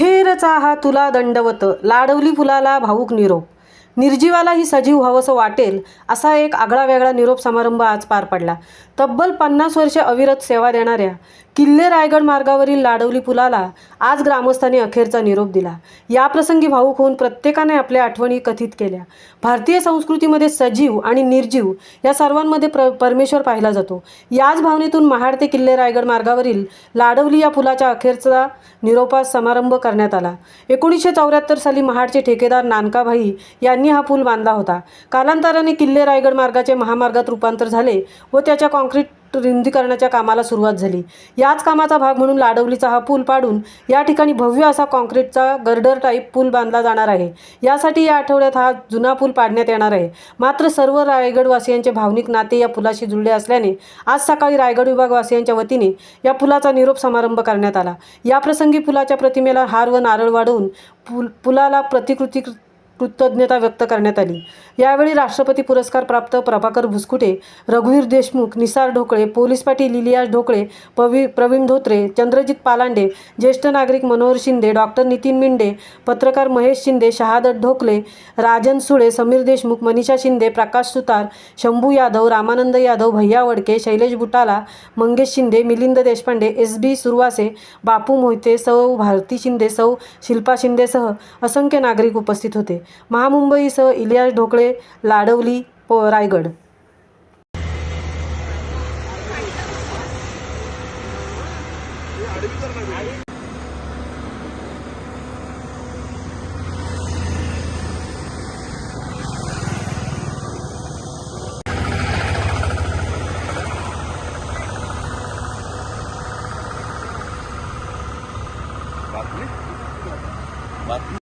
अखेरचा हा तुला दंडवत लाडवली फुलाला भाऊक निरोप. निर्जीवाला ही सजीव हवंसं वाटेल असा एक आगळा वेगळा निरोप समारंभ आज पार पडला. तब्बल पन्नास वर्षे अविरत सेवा देणाऱ्या किल्ले रायगड मार्गावरील लाडवली पुलाला आज ग्रामस्थांनी अखेरचा निरोप दिला. याप्रसंगी भाऊक होऊन प्रत्येकाने आपल्या आठवणी कथित केल्या. भारतीय संस्कृतीमध्ये सजीव आणि निर्जीव या सर्वांमध्ये प्र परमेश्वर पाहिला जातो. याच भावनेतून महाड ते किल्ले रायगड मार्गावरील लाडवली या पुलाच्या अखेरचा निरोपास समारंभ करण्यात आला. एकोणीसशे चौऱ्याहत्तर साली महाडचे ठेकेदार नानकाभाई यांनी हा पूल बांधला होता. कालांतराने किल्ले रायगड मार्गाचे महामार्गात रूपांतर झाले व त्याच्या कॉन्क्रीट रुंदीकरणाच्या कामाला सुरुवात झाली. याच कामाचा भाग म्हणून लाडवलीचा हा पूल पाडून या ठिकाणी भव्य असा कॉन्क्रीटचा गर्डर टाईप पूल बांधला जाणार आहे. यासाठी या आठवड्यात हा जुना पूल पाडण्यात येणार आहे. मात्र सर्व रायगडवासियांचे भावनिक नाते या पुलाशी जुळले असल्याने आज सकाळी रायगड विभागवासियांच्या वतीने या पुलाचा निरोप समारंभ करण्यात आला. याप्रसंगी पुलाच्या प्रतिमेला हार व नारळ वाढवून पुल पुलाला प्रतिकृती कृतज्ञता व्यक्त करण्यात आली. यावेळी राष्ट्रपती पुरस्कार प्राप्त प्रभाकर भुसकुटे रघुवीर देशमुख निसार ढोकळे पोलीस पाटील लिलिया ढोकळे पवी प्रवीण धोत्रे चंद्रजित पालांडे ज्येष्ठ नागरिक मनोहर शिंदे डॉक्टर नितीन मिंडे पत्रकार महेश शिंदे शहादत ढोकले राजन सुळे समीर देशमुख मनीषा शिंदे प्रकाश सुतार शंभू यादव रामानंद यादव भैया वडके शैलेश बुटाला मंगेश शिंदे मिलिंद देशपांडे एस बी सुरवासे बापू मोहिते सौ भारती शिंदे सौ शिल्पा शिंदेसह असंख्य नागरिक उपस्थित होते. महामुंबईसह इलियास ढोकळे लाडवली रायगड. बातमी? बातमी?